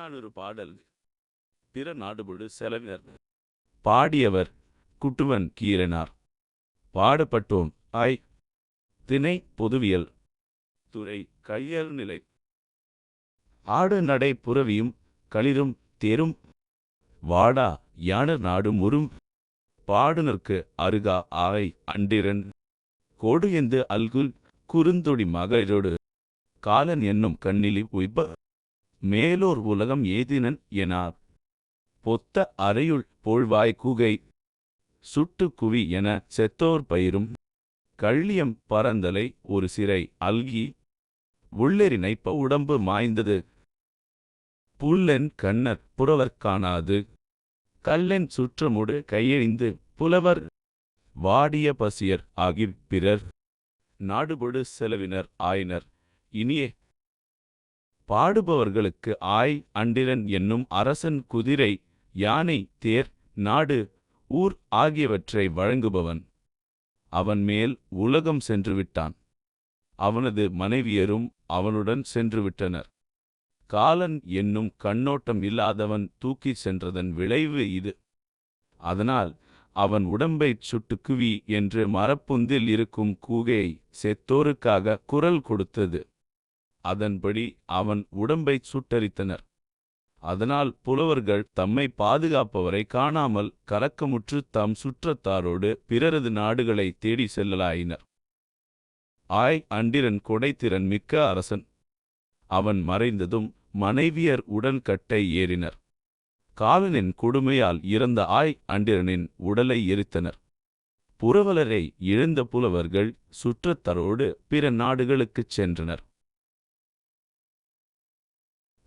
புறநானூறு பாடல். பிற நாடுபொடு செலவினர். பாடியவர் குட்டுவன் கீரனார். பாடப்பட்டோம் ஐ. திணை பொதுவியல். துறை கையல் நிலை. ஆடு நடை புறவியும் களிரும் தேரும். வாடா யானர் நாடு முறும். பாடுனர்க்கு அருகா ஆய் அண்டிரன். கோடு எந்து அல்குல் குறுந்தொடி மகளிரோடு. காலன் என்னும் கண்ணிலி உய்ப மேலோர் உலகம் ஏதினன் எனார். பொத்த அறையுள் போழ்வாய் கூகை. சுட்டு குவி என செத்தோர் பயிரும். கள்ளியம் பரந்தலை ஒரு சிறை அல்கி. உள்ளெறினைப்ப உடம்பு மாய்ந்தது. புல்லென் கண்ணர் புறவர் காணாது. கல்லென் சுற்றமுடு கையெறிந்து புலவர். வாடிய பசியர் ஆகிப் பிறர். நாடுபொடு செலவினர் ஆயினர். இனியே பாடுபவர்களுக்கு ஆய் அண்டிரன் என்னும் அரசன் குதிரை யானை தேர் நாடு ஊர் ஆகியவற்றை வழங்குபவன். அவன் மேல் உலகம் சென்று விட்டான் அவனது மனைவியரும் அவனுடன் சென்று விட்டனர் காலன் என்னும் கண்ணோட்டம் இல்லாதவன் தூக்கிச் சென்றதன் விளைவு இது. அதனால் அவன் உடம்பைச் சுட்டுக்குவி என்று மரப்புந்தில் இருக்கும் கூகையை செத்தோருக்காக குரல் கொடுத்தது. அதன்படி அவன் உடம்பைச் சுட்டரித்தனர். அதனால் புலவர்கள் தம்மை பாதுகாப்பவரை காணாமல் கலக்கமுற்று தம் சுற்றத்தாரோடு பிறரது நாடுகளை தேடி செல்லலாயினர். ஆய் அண்டிரன் கொடைத்திறன் மிக்க அரசன். அவன் மறைந்ததும் மனைவியர் உடன் கட்டை ஏறினர். காலனின் கொடுமையால் இறந்த ஆய் அண்டிரனின் உடலை எரித்தனர். புரவலரை இழந்த புலவர்கள் சுற்றத்தரோடு பிற நாடுகளுக்குச் சென்றனர்.